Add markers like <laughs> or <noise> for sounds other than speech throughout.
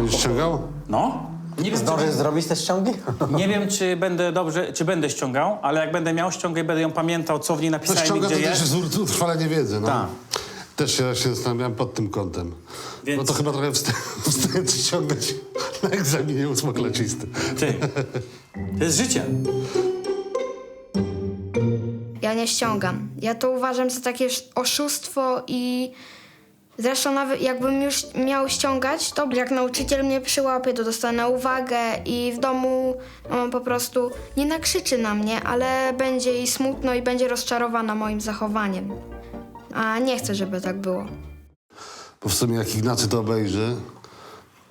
Będziesz ściągał? No. Nie wiem, czy, Zdążysz zrobić te ściągi? nie wiem, czy będę dobrze, czy będę ściągał, ale jak będę miał ściągę, będę ją pamiętał, co w niej No napisałem i ściąga to gdzie też jest. utrwalenie wiedzy, no. Tak. Też się, się zastanawiałem pod tym kątem. Więc- No to chyba trochę wstyd, <laughs> wstyd ściągać na egzaminie ósmoklasisty. Ty. To jest życie. Ja nie ściągam. Ja to uważam za takie sz- oszustwo i zresztą nawet jakbym już miał ściągać, to jak nauczyciel mnie przyłapie, to dostanę uwagę i w domu on po prostu nie nakrzyczy na mnie, ale będzie jej smutno i będzie rozczarowana moim zachowaniem. A nie chcę, żeby tak było. Bo w sumie jak Ignacy to obejrzy,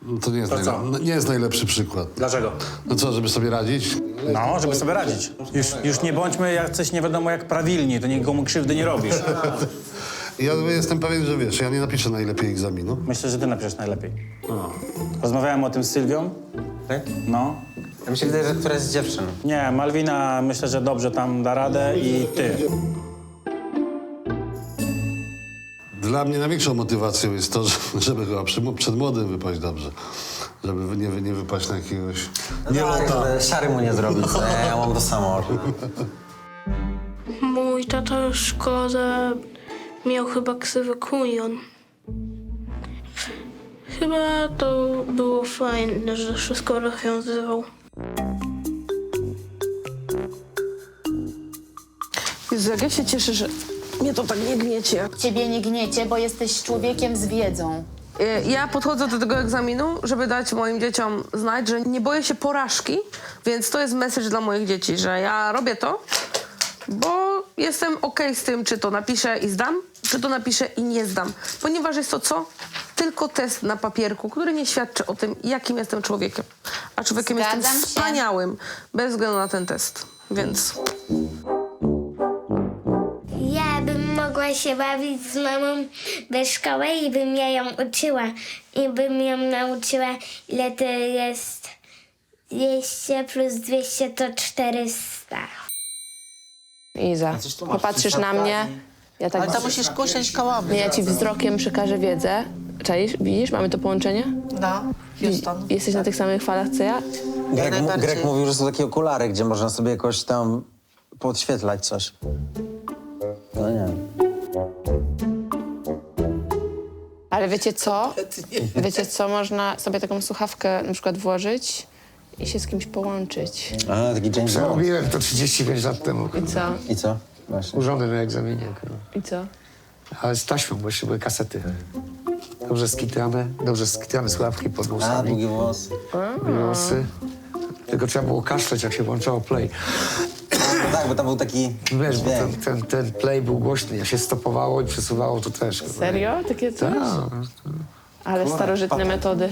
no to nie jest, To co? najle- nie jest najlepszy przykład. Dlaczego? No co, żeby sobie radzić? No, żeby sobie radzić. Już, już nie bądźmy jacyś nie wiadomo jak prawilni, to nikomu krzywdy nie robisz. <laughs> Ja jestem pewien, że wiesz, ja nie napiszę najlepiej egzaminu. Myślę, że ty napiszesz najlepiej. Rozmawiałem o tym z Sylwią. Tak? No. Ja mi się wydaje, że któraś z dziewczyn. Nie, Malwina myślę, że dobrze tam da radę i ty. Dla mnie największą motywacją jest to, że- <laughs> żeby chyba przy, przed młodym wypaść dobrze. Żeby nie, nie wypaść na jakiegoś... Nie tak, żeby siary mu nie zrobić. <laughs> nie? Ja mam to samo. <laughs> Mój tata w szkole miał chyba ksywę kujon. Chyba to było fajne, że wszystko rozwiązywał. Jezu, jak ja się cieszę, że mnie to tak nie gniecie. Ciebie nie gniecie, bo jesteś człowiekiem z wiedzą. Y, Ja podchodzę do tego egzaminu, żeby dać moim dzieciom znać, że nie boję się porażki, więc to jest message dla moich dzieci, że ja robię to, bo jestem okej z tym, czy to napiszę i zdam, czy to napiszę i nie zdam. Ponieważ jest to co? Tylko test na papierku, który nie świadczy o tym, jakim jestem człowiekiem. A człowiekiem Zgadzam jestem się. wspaniałym, bez względu na ten test. Więc Ja bym mogła się bawić z mamą do szkoły i bym ja ją uczyła. I bym ją nauczyła, ile to jest 200 plus 200 to 400. Iza, popatrzysz na mnie, ja tak... Ale to musisz kusić kołami. Ja ci wzrokiem przekażę wiedzę. Czaisz? Widzisz? Mamy to połączenie? No, Houston. Jesteś na tych samych falach, co ja? Grek, mu, najbardziej. Grek mówił, że są takie okulary, gdzie można sobie jakoś tam podświetlać coś. No nie. Ale wiecie co? <laughs> Wiecie co? Można sobie taką słuchawkę na przykład włożyć i się z kimś połączyć. A, taki James Bond. Robiłem to 35 lat temu. I co? I co? Właśnie. Urzony na egzaminie. kurwa. I co? Ale z taśmą, bo jeszcze były kasety. Dobrze skitrane, dobrze skitrane słuchawki pod A, włosami. długie włosy. Włosy. Tylko trzeba było kaszleć, jak się włączało play. No tak, bo tam był taki Wiesz, bo ten, dźwięk. ten, ten play był głośny. Jak się stopowało i przesuwało, to też. kurwa. Serio? Takie coś? Tak. Ale starożytne metody.